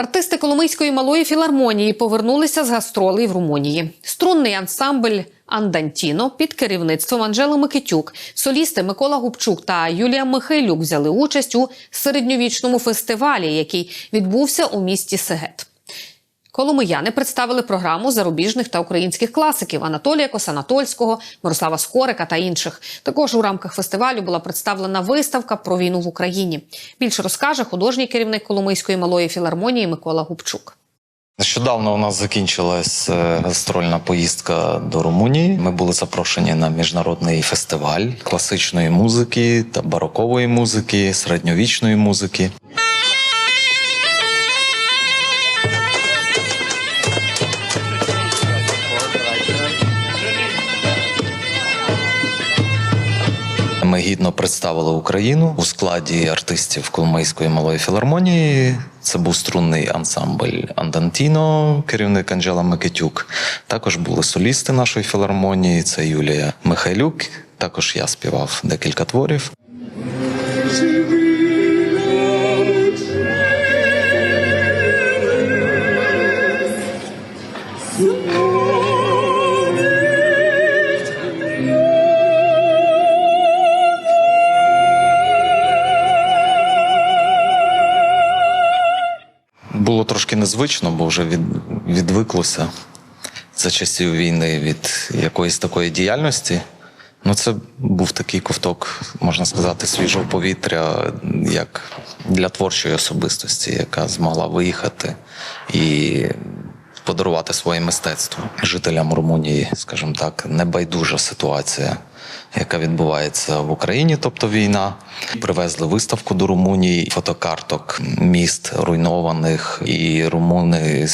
Артисти Коломийської малої філармонії повернулися з гастролей в Румунії. Струнний ансамбль Андантіно під керівництвом Анжели Микитюк, солісти Микола Губчук та Юлія Михайлюк взяли участь у середньовічному фестивалі, який відбувся у місті Сегет. Коломияни представили програму зарубіжних та українських класиків Анатолія Косанатольського, Мирослава Скорика та інших. Також у рамках фестивалю була представлена виставка про війну в Україні. Більше розкаже художній керівник Коломийської малої філармонії Микола Губчук. Нещодавно у нас закінчилась е, гастрольна поїздка до Румунії. Ми були запрошені на міжнародний фестиваль класичної музики та барокової музики, середньовічної музики. Ми гідно представили Україну у складі артистів Коломийської малої філармонії. Це був струнний ансамбль Андантіно, керівник Анжела Микитюк. Також були солісти нашої філармонії. Це Юлія Михайлюк. Також я співав декілька творів. Було трошки незвично, бо вже від, відвиклося за часів війни від якоїсь такої діяльності. Ну, це був такий ковток, можна сказати, свіжого повітря, як для творчої особистості, яка змогла виїхати і подарувати своє мистецтво жителям Румунії, скажімо так, небайдужа ситуація, яка відбувається в Україні, тобто війна. Привезли виставку до Румунії, фотокарток міст руйнованих, і румуни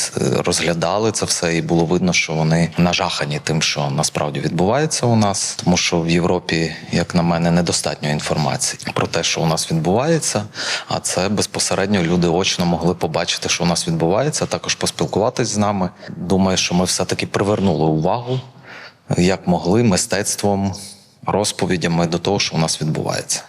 розглядали це все, і було видно, що вони нажахані тим, що насправді відбувається у нас, тому що в Європі, як на мене, недостатньо інформації про те, що у нас відбувається. А це безпосередньо люди очно могли побачити, що у нас відбувається, також поспілкуватись з нами. Думаю, що ми все-таки привернули увагу, як могли мистецтвом, розповідями до того, що у нас відбувається.